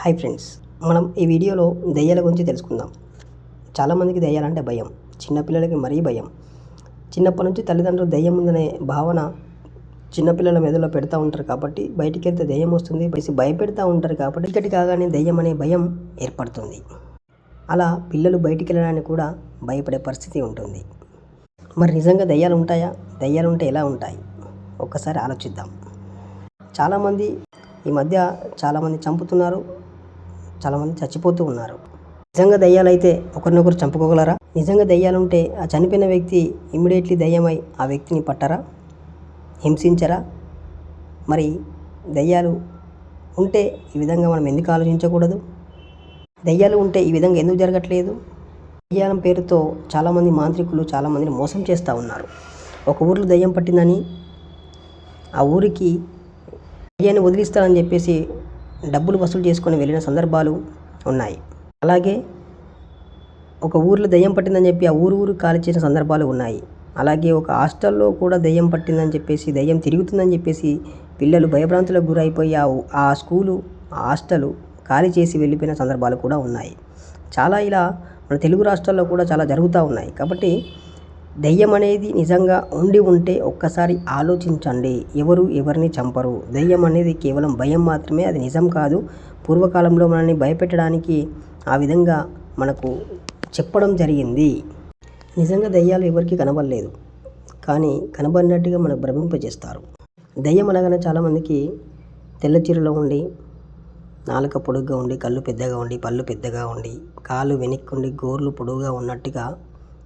Hi friends మనం ఈ వీడియోలో దెయ్యాల గురించి తెలుసుకుందాం. చాలామందికి దెయ్యాలంటే భయం చిన్నపిల్లలకి మరీ భయం. చిన్నప్పటి నుంచి తల్లిదండ్రులు దెయ్యం ఉందనే భావన చిన్నపిల్లల మెదడులో పెడతా ఉంటారు కాబట్టి బయటికి వెళ్తే దెయ్యం వస్తుంది బయసి భయపెడతా ఉంటారు కాబట్టి ఇక్కడికి కాగానే దెయ్యం అనే భయం ఏర్పడుతుంది. అలా పిల్లలు బయటికి వెళ్ళడానికి కూడా భయపడే పరిస్థితి ఉంటుంది. మరి నిజంగా దెయ్యాలు ఉంటాయా? దెయ్యాలు ఉంటే ఎలా ఉంటాయి? ఒక్కసారి ఆలోచిద్దాం. చాలామంది ఈ మధ్య చాలామంది చంపుతున్నారు. చాలామంది చచ్చిపోతూ ఉన్నారు. నిజంగా దయ్యాలైతే ఒకరినొకరు చంపుకోగలరా? నిజంగా దయ్యాలుంటే ఆ చనిపోయిన వ్యక్తి ఇమ్మీడియట్లీ దయ్యమై ఆ వ్యక్తిని పట్టరా? హింసించరా? మరి దయ్యాలు ఉంటే ఈ విధంగా మనం ఎందుకు ఆలోచించకూడదు? దయ్యాలు ఉంటే ఈ విధంగా ఎందుకు జరగట్లేదు? దయ్యాలం పేరుతో చాలామంది మాంత్రికులు చాలామందిని మోసం చేస్తూ ఉన్నారు. ఒక ఊర్లో దయ్యం పట్టిందని ఆ ఊరికి దయ్యాన్ని వదిలిస్తానని చెప్పేసి డబ్బులు వసూలు చేసుకొని వెళ్ళిన సందర్భాలు ఉన్నాయి. అలాగే ఒక ఊర్లో దయ్యం పట్టిందని చెప్పి ఆ ఊరు ఊరు ఖాళీ చేసిన సందర్భాలు ఉన్నాయి. అలాగే ఒక హాస్టల్లో కూడా దయ్యం పట్టిందని చెప్పేసి దయ్యం తిరుగుతుందని చెప్పేసి పిల్లలు భయభ్రాంతులకు గురైపోయి ఆ ఆ స్కూలు ఆ హాస్టలు ఖాళీ చేసి వెళ్ళిపోయిన సందర్భాలు కూడా ఉన్నాయి. చాలా ఇలా మన తెలుగు రాష్ట్రాల్లో కూడా చాలా జరుగుతూ ఉన్నాయి. కాబట్టి దెయ్యం అనేది నిజంగా ఉండి ఉంటే ఒక్కసారి ఆలోచించండి. ఎవరు ఎవరిని చంపరు. దెయ్యం అనేది కేవలం భయం మాత్రమే అది నిజం కాదు. పూర్వకాలంలో మనల్ని భయపెట్టడానికి ఆ విధంగా మనకు చెప్పడం జరిగింది. నిజంగా దెయ్యాలు ఎవరికి కనబడలేదు. కానీ కనబడినట్టుగా మనకు భ్రమింపజేస్తారు. దయ్యం అనగానే చాలామందికి తెల్ల చీరలో ఉండి నాలుక పొడుగ్గా ఉండి కళ్ళు పెద్దగా ఉండి పళ్ళు పెద్దగా ఉండి కాళ్ళు వెనక్కి ఉండి గోర్లు పొడుగుగా ఉన్నట్టుగా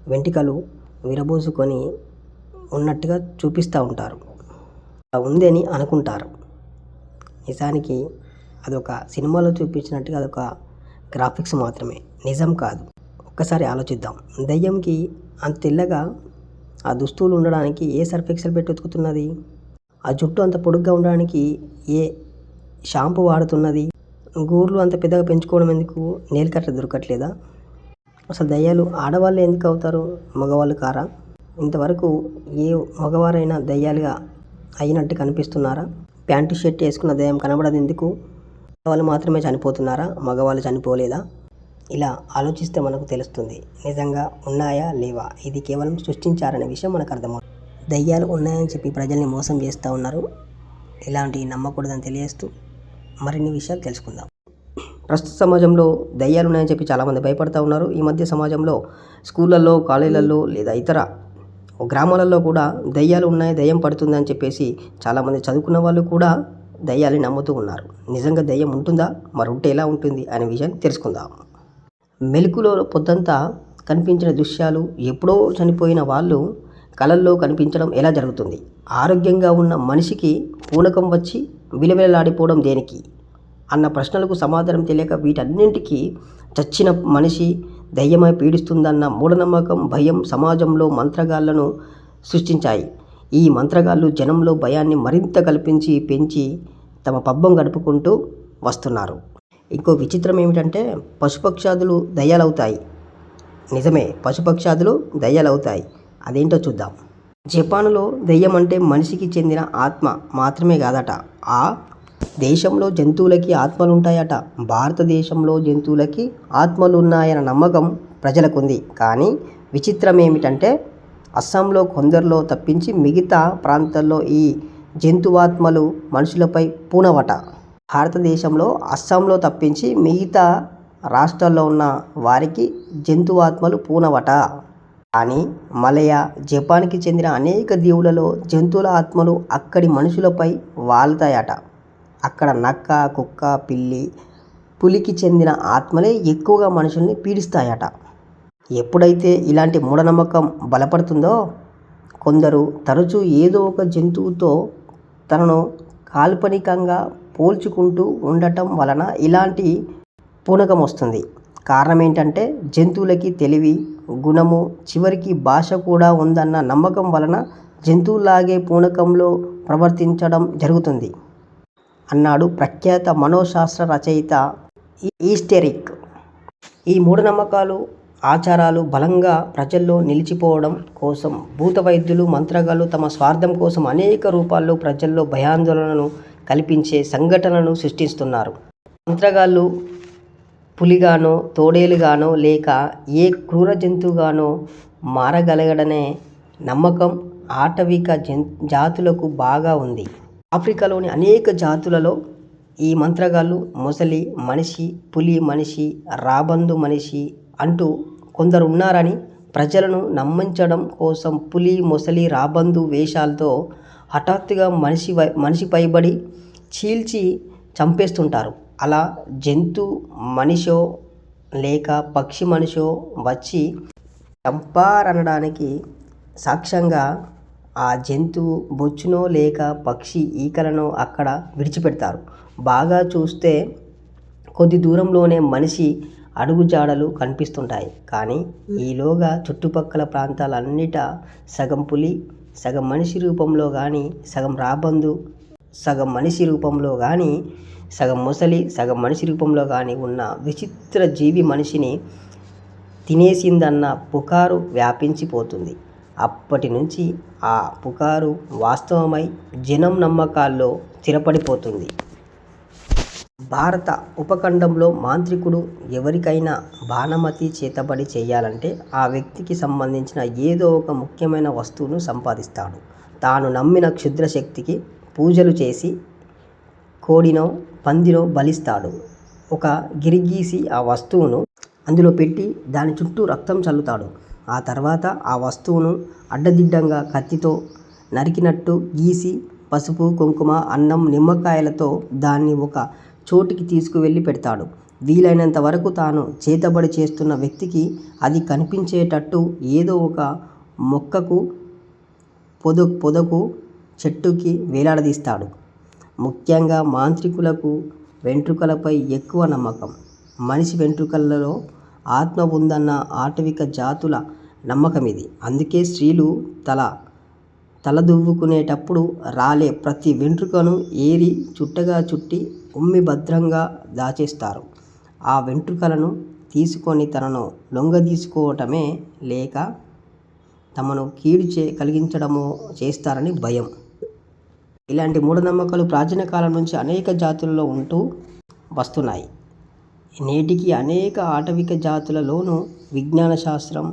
వెంట్రుకలు విరబోసుకొని ఉన్నట్టుగా చూపిస్తూ ఉంటారు. అలా ఉంది అని అనుకుంటారు. నిజానికి అదొక సినిమాలో చూపించినట్టుగా అదొక గ్రాఫిక్స్ మాత్రమే. నిజం కాదు. ఒక్కసారి ఆలోచిద్దాం. దయ్యంకి అంత తెల్లగా ఆ దుస్తువులు ఉండడానికి ఏ సర్ఫ్ ఎక్సెల్ పెట్టి ఉతుకుతున్నది? ఆ జుట్టు అంత పొడుగ్గా ఉండడానికి ఏ షాంపూ వాడుతున్నది? గూర్లు అంత పెద్దగా పెంచుకోవడం ఎందుకు? నేల్ దొరకట్లేదా? అసలు దయ్యాలు ఆడవాళ్ళు ఎందుకు అవుతారు? మగవాళ్ళు కారా? ఇంతవరకు ఏ మగవారైనా దయ్యాలుగా అయినట్టు కనిపిస్తున్నారా? ప్యాంటు షర్ట్ వేసుకున్న దయ్యం కనబడదు ఎందుకు? వాళ్ళు మాత్రమే చనిపోతున్నారా? మగవాళ్ళు చనిపోలేదా? ఇలా ఆలోచిస్తే మనకు తెలుస్తుంది. నిజంగా ఉన్నాయా లేవా? ఇది కేవలం సృష్టించారనే విషయం మనకు అర్థమవుతుంది. దయ్యాలు ఉన్నాయని చెప్పి ప్రజల్ని మోసం చేస్తూ ఉన్నారు. ఇలాంటివి నమ్మకూడదని తెలియజేస్తూ మరిన్ని విషయాలు తెలుసుకుందాం. ప్రస్తుత సమాజంలో దయ్యాలు ఉన్నాయని చెప్పి చాలామంది భయపడతా ఉన్నారు. ఈ మధ్య సమాజంలో స్కూళ్ళల్లో కాలేజీలలో లేదా ఇతర గ్రామాలలో కూడా దయ్యాలు ఉన్నాయి దయ్యం పడుతుందని చెప్పేసి చాలామంది చదువుకున్న వాళ్ళు కూడా దయ్యాలని నమ్ముతూ ఉన్నారు. నిజంగా దయ్యం ఉంటుందా? మరి ఉంటే ఎలా ఉంటుంది? అనే విషయాన్ని తెలుసుకుందాం. మెలుకులో పొద్దంతా కనిపించిన దృశ్యాలు ఎప్పుడో చనిపోయిన వాళ్ళు కళల్లో కనిపించడం ఎలా జరుగుతుంది? ఆరోగ్యంగా ఉన్న మనిషికి పూనకం వచ్చి విలవిలలాడిపోవడం దేనికి? అన్న ప్రశ్నలకు సమాధానం తెలియక వీటన్నింటికి చచ్చిన మనిషి దయ్యమై పీడిస్తుందన్న మూఢనమ్మకం భయం సమాజంలో మంత్రగాళ్ళను సృష్టించాయి. ఈ మంత్రగాళ్ళు జనంలో భయాన్ని మరింత కల్పించి పెంచి తమ పబ్బం గడుపుకుంటూ వస్తున్నారు. ఇంకో విచిత్రం ఏమిటంటే పశుపక్షాదులు దయ్యాలవుతాయి. నిజమే పశుపక్షాదులు దయ్యాలవుతాయి. అదేంటో చూద్దాం. జపాన్లో దెయ్యం అంటే మనిషికి చెందిన ఆత్మ మాత్రమే కాదట. ఆ దేశంలో జంతువులకి ఆత్మలు ఉంటాయట భారతదేశంలో జంతువులకి ఆత్మలు ఉన్నాయన్న నమ్మకం ప్రజలకుంది. కానీ విచిత్రం ఏమిటంటే అస్సాంలో కొందరిలో తప్పించి మిగతా ప్రాంతాల్లో ఈ జంతువాత్మలు మనుషులపై పూనవట. భారతదేశంలో అస్సాంలో తప్పించి మిగతా రాష్ట్రాల్లో ఉన్న వారికి జంతువాత్మలు పూనవట. కానీ మలయ జపాన్కి చెందిన అనేక దీవులలో జంతువుల ఆత్మలు అక్కడి మనుషులపై వాలుతాయట అక్కడ నక్క కుక్క పిల్లి పులికి చెందిన ఆత్మలే ఎక్కువగా మనుషుల్ని పీడిస్తాయట. ఎప్పుడైతే ఇలాంటి మూఢనమ్మకం బలపడుతుందో కొందరు తరచూ ఏదో ఒక జంతువుతో తనను కాల్పనికంగా పోల్చుకుంటూ ఉండటం వలన ఇలాంటి పూనకం వస్తుంది. కారణం ఏంటంటే జంతువులకి తెలివి గుణము చివరికి భాష కూడా ఉందన్న నమ్మకం వలన జంతువులాగే పూనకంలో ప్రవర్తించడం జరుగుతుంది. అన్నాడు ప్రఖ్యాత మనోశాస్త్ర రచయిత ఈ- ఈస్టెరిక్. ఈ మూఢనమ్మకాలు ఆచారాలు బలంగా ప్రజల్లో నిలిచిపోవడం కోసం భూత వైద్యులు మంత్రగాళ్ళు తమ స్వార్థం కోసం అనేక రూపాల్లో ప్రజల్లో భయాందోళనను కల్పించే సంఘటనలను సృష్టిస్తున్నారు. మంత్రగాళ్ళు పులిగానో తోడేలుగానో లేక ఏ క్రూర జంతువుగానో మారగలగడనే నమ్మకం ఆటవిక జన్ జాతులకు బాగా ఉంది. ఆఫ్రికాలోని అనేక జాతులలో ఈ మంత్రగాళ్ళు మొసలి మనిషి పులి మనిషి రాబందు మనిషి అంటూ కొందరు ఉన్నారని ప్రజలను నమ్మించడం కోసం పులి మొసలి రాబందు వేషాలతో హఠాత్తుగా మనిషి మనిషి పైబడి చీల్చి చంపేస్తుంటారు. అలా జంతు మనిషో లేక పక్షి మనిషో వచ్చి చంపారనడానికి సాక్ష్యంగా ఆ జంతువు బొచ్చునో లేక పక్షి ఈకలనో అక్కడ విడిచిపెడతారు. బాగా చూస్తే కొద్ది దూరంలోనే మనిషి అడుగుజాడలు కనిపిస్తుంటాయి. కానీ ఈలోగా చుట్టుపక్కల ప్రాంతాలన్నిట సగం పులి సగం మనిషి రూపంలో కానీ సగం రాబందు సగం మనిషి రూపంలో కానీ సగం ముసలి సగం మనిషి రూపంలో కానీ ఉన్న విచిత్ర జీవి మనిషిని తినేసిందన్న పుకారు వ్యాపించిపోతుంది. అప్పటి నుంచి ఆ పుకారు వాస్తవమై జనం నమ్మకాల్లో స్థిరపడిపోతుంది. భారత ఉపఖండంలో మాంత్రికుడు ఎవరికైనా బాణమతి చేతబడి చేయాలంటే ఆ వ్యక్తికి సంబంధించిన ఏదో ఒక ముఖ్యమైన వస్తువును సంపాదిస్తాడు. తాను నమ్మిన క్షుద్రశక్తికి పూజలు చేసి కోడినో పందినో బలిస్తాడు. ఒక గిరిగీసి ఆ వస్తువును అందులో పెట్టి దాని చుట్టూ రక్తం చల్లుతాడు. ఆ తర్వాత ఆ వస్తువును అడ్డదిడ్డంగా కత్తితో నరికినట్టు గీసి పసుపు కుంకుమ అన్నం నిమ్మకాయలతో దాన్ని ఒక చోటికి తీసుకువెళ్ళి పెడతాడు. వీలైనంత వరకు తాను చేతబడి చేస్తున్న వ్యక్తికి అది కనిపించేటట్టు ఏదో ఒక మొక్కకు పొద పొదకు చెట్టుకి వేలాడదీస్తాడు. ముఖ్యంగా మాంత్రికులకు వెంట్రుకలపై ఎక్కువ నమ్మకం. మనిషి వెంట్రుకలలో ఆత్మ ఉందన్న ఆటవిక జాతుల నమ్మకం ఇది అందుకే స్త్రీలు తల తలదువ్వుకునేటప్పుడు రాలే ప్రతి వెంట్రుకను ఏరి చుట్టగా చుట్టి ఉమ్మి భద్రంగా దాచేస్తారు. ఆ వెంట్రుకలను తీసుకొని తనను లొంగదీసుకోవటమే లేక తమను కీడు చే కలిగించడమో చేస్తారని భయం. ఇలాంటి మూఢనమ్మకాలు ప్రాచీన కాలం నుంచి అనేక జాతులలో ఉంటూ వస్తున్నాయి. నేటికి అనేక ఆటవిక జాతులలోనూ విజ్ఞాన శాస్త్రం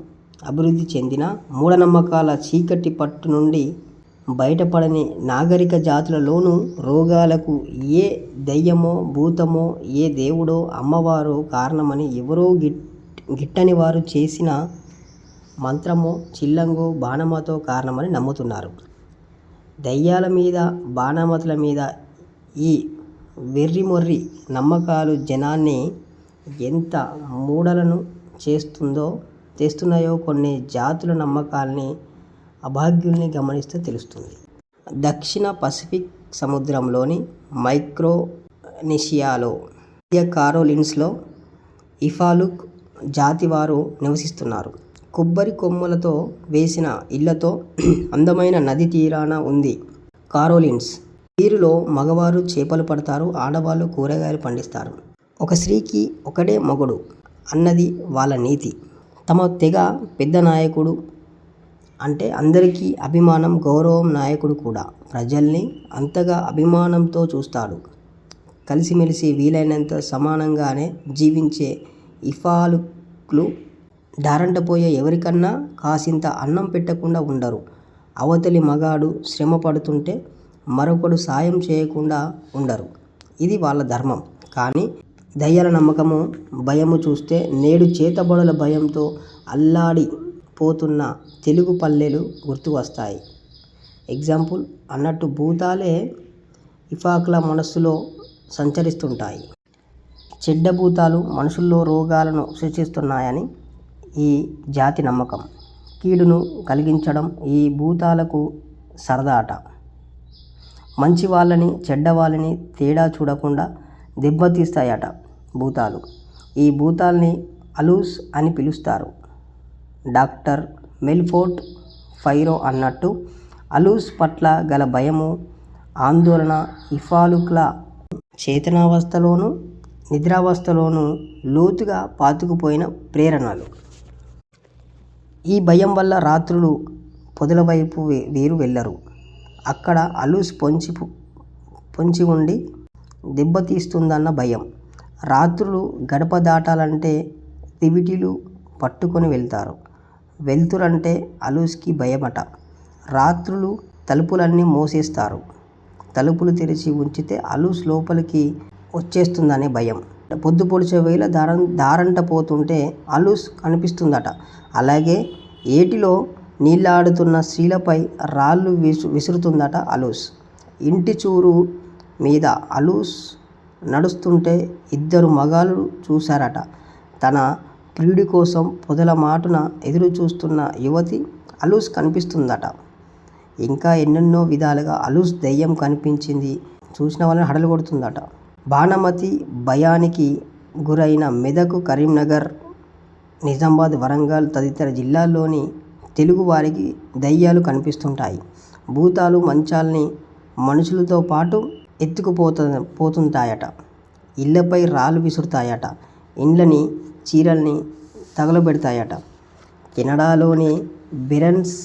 అభివృద్ధి చెందిన మూఢనమ్మకాల చీకటి పట్టు నుండి బయటపడని నాగరిక జాతులలోనూ రోగాలకు ఏ దయ్యమో భూతమో ఏ దేవుడో అమ్మవారో కారణమని ఎవరో గిట్ గిట్టని వారు చేసిన మంత్రమో చిల్లంగో బాణమతో కారణమని నమ్ముతున్నారు. దయ్యాల మీద బాణమతుల మీద ఈ వెర్రిమొర్రి నమ్మకాలు జనాన్ని ఎంత మూడలను చేస్తుందో చేస్తున్నాయో కొన్ని జాతుల నమ్మకాల్ని అభాగ్యుల్ని గమనిస్తే తెలుస్తుంది. దక్షిణ పసిఫిక్ సముద్రంలోని మైక్రోనిషియాలో మధ్య కారోలిన్స్లో ఇఫాలుక్ జాతి వారు నివసిస్తున్నారు. కొబ్బరి కొమ్మలతో వేసిన ఇళ్ళతో అందమైన నది తీరాన ఉంది కారోలిన్స్. వీరిలో మగవారు చేపలు పడతారు ఆడవాళ్ళు కూరగాయలు పండిస్తారు. ఒక స్త్రీకి ఒకడే మగుడు అన్నది వాళ్ళ నీతి. తమ తెగ పెద్ద నాయకుడు అంటే అందరికీ అభిమానం గౌరవం నాయకుడు కూడా. ప్రజల్ని అంతగా అభిమానంతో చూస్తాడు. కలిసిమెలిసి వీలైనంత సమానంగానే జీవించే ఇఫాలుక్లు దారంటపోయే ఎవరికన్నా కాసింత అన్నం పెట్టకుండా ఉండరు. అవతలి మగాడు శ్రమ పడుతుంటే మరొకడు సాయం చేయకుండా ఉండరు. ఇది వాళ్ళ ధర్మం. కానీ దయ్యాల నమ్మకము భయము చూస్తే నేడు చేతబడుల భయంతో అల్లాడి పోతున్న తెలుగు పల్లెలు గుర్తు వస్తాయి. ఎగ్జాంపుల్ అన్నట్టు భూతాలే ఇఫాక్ల మనస్సులో సంచరిస్తుంటాయి. చెడ్డ భూతాలు మనుషుల్లో రోగాలను సృష్టిస్తున్నాయని ఈ జాతి నమ్మకం. కీడును కలిగించడం ఈ భూతాలకు సరదాట. మంచి వాళ్ళని చెడ్డ వాళ్ళని తేడా చూడకుండా దెబ్బతీస్తాయట. భూతాలు. ఈ భూతాల్ని అలూస్ అని పిలుస్తారు. డాక్టర్ మెల్ఫోర్ట్ ఫైరో అన్నట్టు అలూస్ పట్ల గల భయము ఆందోళన ఇఫాలుక్ల చేతనావస్థలోనూ నిద్రావస్థలోనూ లోతుగా పాతుకుపోయిన ప్రేరణలు. ఈ భయం వల్ల రాత్రులు పొదల వైపు వీరు వెళ్ళరు. అక్కడ అలూస్ పొంచి పొంచి ఉండి దెబ్బతీస్తుందన్న భయం. రాత్రులు గడప దాటాలంటే దివిటీలు పట్టుకొని వెళ్తారు. వెలుతురంటే అలూస్కి భయమట. రాత్రులు తలుపులన్నీ మూసేస్తారు. తలుపులు తెరిచి ఉంచితే అలూస్ లోపలికి వచ్చేస్తుందనే భయం. పొద్దు పొడిచే వేళ దారం దారంట పోతుంటే అలూస్ కనిపిస్తుందట. అలాగే ఏటిలో నీళ్ళాడుతున్న స్త్రీలపై రాళ్ళు విసు విసురుతుందట అలూస్. ఇంటి చూరు మీద అలూస్ నడుస్తుంటే ఇద్దరు మగాళ్ళు చూశారట. తన ప్రియుడి కోసం పొదల మాటున ఎదురు చూస్తున్న యువతి అలూస్ కనిపిస్తుందట. ఇంకా ఎన్నెన్నో విధాలుగా అలూస్ దెయ్యం కనిపించింది చూసిన వాళ్ళని హడలు కొడుతుందట బాణమతి భయానికి గురైన మెదక్ కరీంనగర్ నిజామాబాద్ వరంగల్ తదితర జిల్లాల్లోని తెలుగు వారికి దయ్యాలు కనిపిస్తుంటాయి. భూతాలు మంచాల్ని మనుషులతో పాటు ఎత్తుకుపోత పోతుంటాయట. ఇళ్ళపై రాళ్ళు విసురుతాయట. ఇండ్లని చీరల్ని తగలబెడతాయట. కెనడాలోని బెరన్స్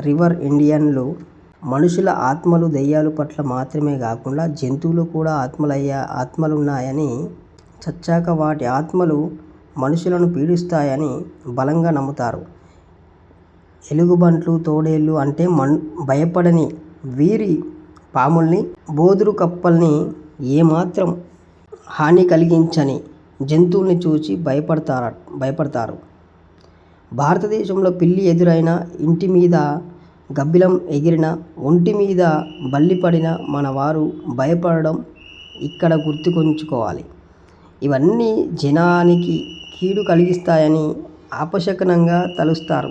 రివర్ ఇండియన్లు మనుషుల ఆత్మలు దెయ్యాలు పట్ల మాత్రమే కాకుండా జంతువులు కూడా ఆత్మలయ్యా ఆత్మలున్నాయని చచ్చాక వాటి ఆత్మలు మనుషులను పీడిస్తాయని బలంగా నమ్ముతారు. ఎలుగుబంట్లు తోడేళ్ళు అంటే మన్ భయపడని వీరి పాముల్ని బోదురు కప్పల్ని ఏమాత్రం హాని కలిగించని జంతువుల్ని చూసి భయపడతారు భయపడతారు. భారతదేశంలో పిల్లి ఎదురైన ఇంటి మీద గబ్బిలం ఎగిరిన ఒంటి మీద బల్లిపడిన మన వారు భయపడడం ఇక్కడ గుర్తుకుంచుకోవాలి. ఇవన్నీ జనానికి కీడు కలిగిస్తాయని ఆపశకనంగా తలుస్తారు.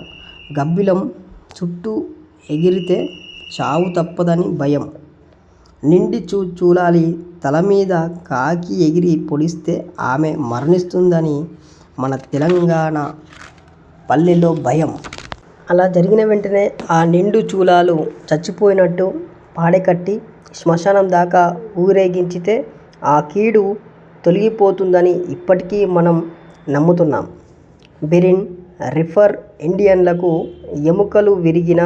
గబ్బిలం చుట్టూ ఎగిరితే చావు తప్పదని భయం. నిండి చూ చూలాలి. తల మీద కాకి ఎగిరి పొడిస్తే ఆమె మరణిస్తుందని మన తెలంగాణ పల్లెల్లో భయం. అలా జరిగిన వెంటనే ఆ నిండు చూలాలు చచ్చిపోయినట్టు పాడెకట్టి శ్మశానం దాకా ఊరేగించితే ఆ కీడు తొలగిపోతుందని ఇప్పటికీ మనం నమ్ముతున్నాం. బెరిన్ రిఫర్ ఇండియన్లకు ఎముకలు విరిగిన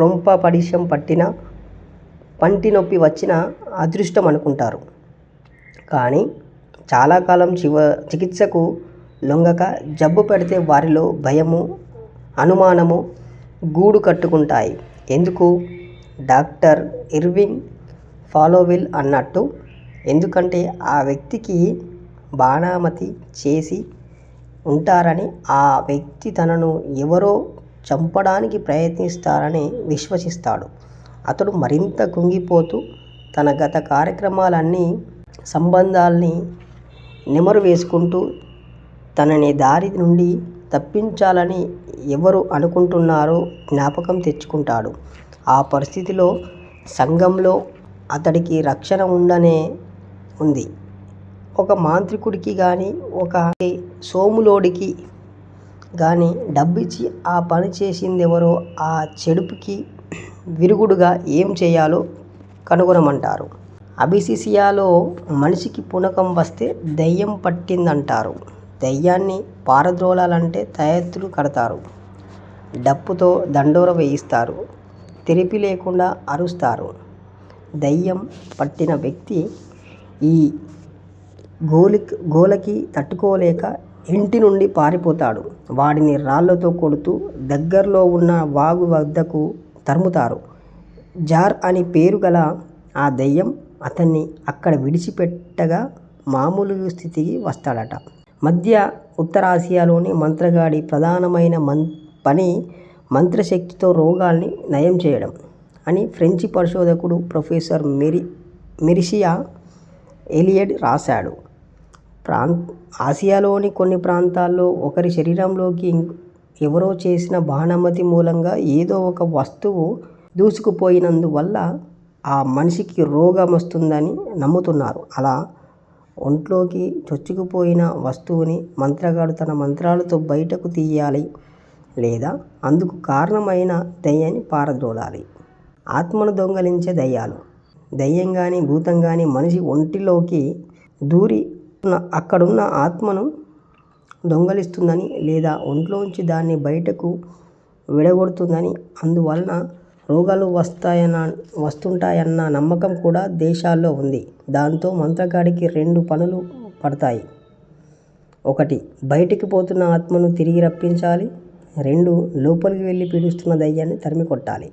రొంప పడిశం పట్టిన పంటి నొప్పి వచ్చిన అదృష్టం అనుకుంటారు. కానీ చాలా కాలం చివ చికిత్సకు లొంగక జబ్బు పెడితే వారిలో భయము అనుమానము గూడు కట్టుకుంటాయి. ఎందుకు? డాక్టర్ ఇర్వింగ్ ఫాలోవిల్ అన్నట్టు. ఎందుకంటే ఆ వ్యక్తికి బాణామతి చేసి ఉంటారని ఆ వ్యక్తి తనను ఎవరో చంపడానికి ప్రయత్నిస్తారని విశ్వసిస్తాడు. అతడు మరింత కుంగిపోతూ తన గత కార్యక్రమాలన్నీ సంబంధాల్ని నెమరు వేసుకుంటూ తనని దారి నుండి తప్పించాలని ఎవరు అనుకుంటున్నారో జ్ఞాపకం తెచ్చుకుంటాడు. ఆ పరిస్థితిలో సంఘంలో అతడికి రక్షణ ఉండనే ఉంది. ఒక మాంత్రికుడికి కానీ ఒక సోములోడికి కానీ డబ్బిచ్చి ఆ పని చేసిందెవరో ఆ చెడుపుకి విరుగుడుగా ఏం చేయాలో కనుగొనమంటారు. అబిసిసియాలో మనిషికి పునకం వస్తే దెయ్యం పట్టిందంటారు. దయ్యాన్ని పారద్రోలాలంటే తయెత్తులు కడతారు. డప్పుతో దండోర వేయిస్తారు. తెరిపి లేకుండా అరుస్తారు. దెయ్యం పట్టిన వ్యక్తి ఈ గోలి గోలకి తట్టుకోలేక ఇంటి నుండి పారిపోతాడు. వాడిని రాళ్ళతో కొడుతూ దగ్గరలో ఉన్న వాగు వద్దకు తరుముతారు. జార్ అని పేరు గల ఆ దెయ్యం అతన్ని అక్కడ విడిచిపెట్టగా మామూలు స్థితికి వస్తాడట. మధ్య ఉత్తరాసియాలోని మంత్రగాడి ప్రధానమైన మన్ పని మంత్రశక్తితో రోగాల్ని నయం చేయడం అని ఫ్రెంచి పరిశోధకుడు ప్రొఫెసర్ మెరి మెరిషియా ఎలియడ్ రాశాడు. ప్రాం ఆసియాలోని కొన్ని ప్రాంతాల్లో ఒకరి శరీరంలోకి ఎవరో చేసిన బాణమతి మూలంగా ఏదో ఒక వస్తువు దూసుకుపోయినందువల్ల ఆ మనిషికి రోగం వస్తుందని నమ్ముతున్నారు. అలా ఒంట్లోకి చొచ్చుకుపోయిన వస్తువుని మంత్రగాడు తన మంత్రాలతో బయటకు తీయాలి లేదా అందుకు కారణమైన దయ్యాన్ని పారద్రోలాలి. ఆత్మను దొంగలించే దయ్యాలు. దయ్యం కానీ భూతం కానీ మనిషి ఒంటిలోకి దూరి అక్కడున్న ఆత్మను దొంగలిస్తుందని లేదా ఒంట్లోంచి దాన్ని బయటకు విడగొడుతుందని. అందువలన రోగాలు వస్తాయన్న వస్తుంటాయన్న నమ్మకం కూడా దేశాల్లో ఉంది. దాంతో మంత్రగాడికి రెండు పనులు పడతాయి. ఒకటి బయటికి పోతున్న ఆత్మను తిరిగి రప్పించాలి. రెండు లోపలికి వెళ్ళి పీడిస్తున్న దయ్యాన్ని తరిమి కొట్టాలి.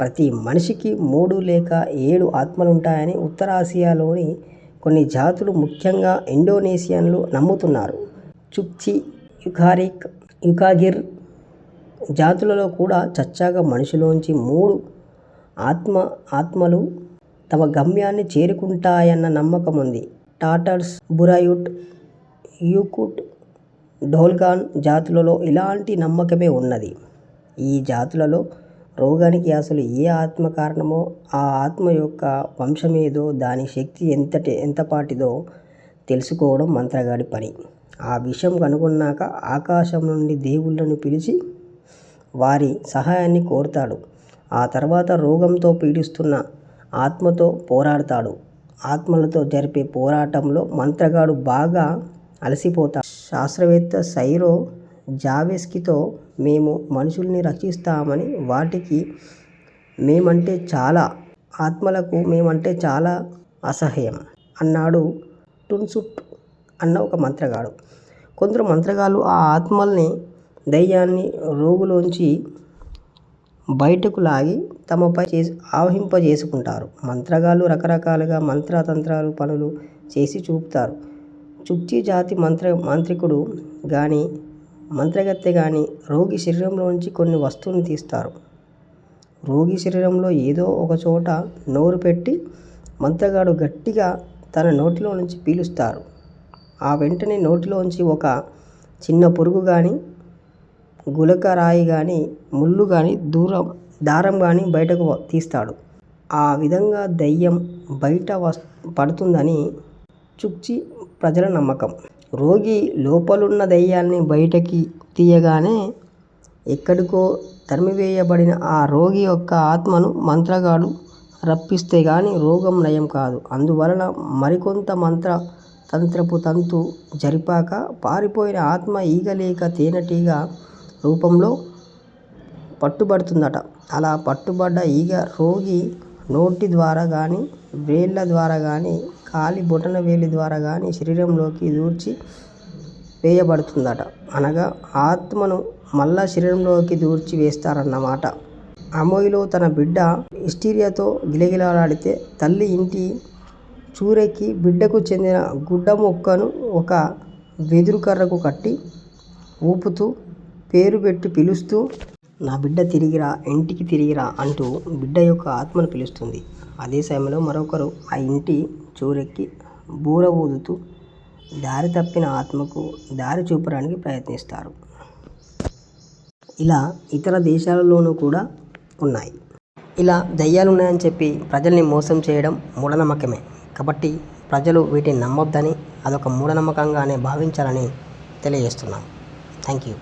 ప్రతి మనిషికి మూడు లేక ఏడు ఆత్మలు ఉంటాయని ఉత్తరాసియాలోని కొన్ని జాతులు ముఖ్యంగా ఇండోనేషియన్లు నమ్ముతున్నారు. చుప్చి యుకారిక్ యుకాగిర్ జాతులలో కూడా చచ్చాక మనిషిలోంచి మూడు ఆత్మ ఆత్మలు తమ గమ్యాన్ని చేరుకుంటాయన్న నమ్మకం ఉంది. టాటర్స్ బురాయుట్ యూకుట్ ఢోల్గాన్ జాతులలో ఇలాంటి నమ్మకమే ఉన్నది. ఈ జాతులలో రోగానికి అసలు ఏ ఆత్మ కారణమో ఆ ఆత్మ యొక్క వంశమేదో దాని శక్తి ఎంతటి ఎంతపాటిదో తెలుసుకోవడం మంత్రగాడి పని. ఆ విషయం కనుగొన్నాక ఆకాశం నుండి దేవుళ్ళను పిలిచి వారి సహాయాన్ని కోరుతాడు. ఆ తర్వాత రోగంతో పీడిస్తున్న ఆత్మతో పోరాడతాడు. ఆత్మలతో జరిపే పోరాటంలో మంత్రగాడు బాగా అలసిపోతాడు. శాస్త్రవేత్త సైరో జావెస్కితో మేము మనుషుల్ని రక్షిస్తామని వాటికి మేమంటే చాలా ఆత్మలకు మేమంటే చాలా అసహ్యం అన్నాడు టున్సుట్ అన్న ఒక మంత్రగాడు. కొందరు మంత్రగాళ్ళు ఆ ఆత్మల్ని దయ్యాన్ని రోగులోంచి బయటకు లాగి తమపై చేసి ఆవహింపజేసుకుంటారు. మంత్రగాళ్ళు రకరకాలుగా మంత్రతంత్రాలు పనులు చేసి చూపుతారు. చుక్చి జాతి మంత్ర మాంత్రికుడు కానీ మంత్రగత్తె కానీ రోగి శరీరంలోంచి కొన్ని వస్తువుని తీస్తారు. రోగి శరీరంలో ఏదో ఒక చోట నోరు పెట్టి మంత్రగాడు గట్టిగా తన నోటిలో నుంచి పీలుస్తారు. ఆ వెంటనే నోటిలోంచి ఒక చిన్న పురుగు కానీ గులక రాయి కానీ ముళ్ళు కానీ దూరం దారం కానీ బయటకు తీస్తాడు. ఆ విధంగా దయ్యం బయట వస్ పడుతుందని చుక్చి ప్రజల నమ్మకం. రోగి లోపలున్న దయ్యాన్ని బయటకి తీయగానే ఎక్కడికో తరిమివేయబడిన ఆ రోగి యొక్క ఆత్మను మంత్రగాడు రప్పిస్తే కానీ రోగం నయం కాదు. అందువలన మరికొంత మంత్ర తంత్రపు తంతు జరిపాక పారిపోయిన ఆత్మ ఈగలేక తేనెటీగ రూపంలో పట్టుబడుతుందట. అలా పట్టుబడ్డ ఈగ రోగి నోటి ద్వారా కానీ వేళ్ళ ద్వారా కానీ కాలి బొటన వేలి ద్వారా కానీ శరీరంలోకి దూర్చి వేయబడుతుందట. అనగా ఆత్మను మళ్ళా శరీరంలోకి దూర్చి వేస్తారన్నమాట. అమోయిలో తన బిడ్డ హిస్టీరియాతో గిలగిలాడితే తల్లి ఇంటి చూరెక్కి బిడ్డకు చెందిన గుడ్డ మొక్కను ఒక వెదురు కర్రకు కట్టి ఊపుతూ పేరు పెట్టి పిలుస్తూ నా బిడ్డ తిరిగిరా ఇంటికి తిరిగిరా అంటూ బిడ్డ యొక్క ఆత్మను పిలుస్తుంది. అదే సమయంలో మరొకరు ఆ ఇంటి చూరెక్కి బూర ఊదుతూ దారి తప్పిన ఆత్మకు దారి చూపడానికి ప్రయత్నిస్తారు. ఇలా ఇతర దేశాలలోనూ కూడా ఉన్నాయి. ఇలా దయ్యాలు ఉన్నాయని చెప్పి ప్రజల్ని మోసం చేయడం మూఢనమ్మకమే. కాబట్టి ప్రజలు వీటిని నమ్మొద్దని అదొక మూఢనమ్మకంగానే భావించాలని తెలియజేస్తున్నాం. Thank you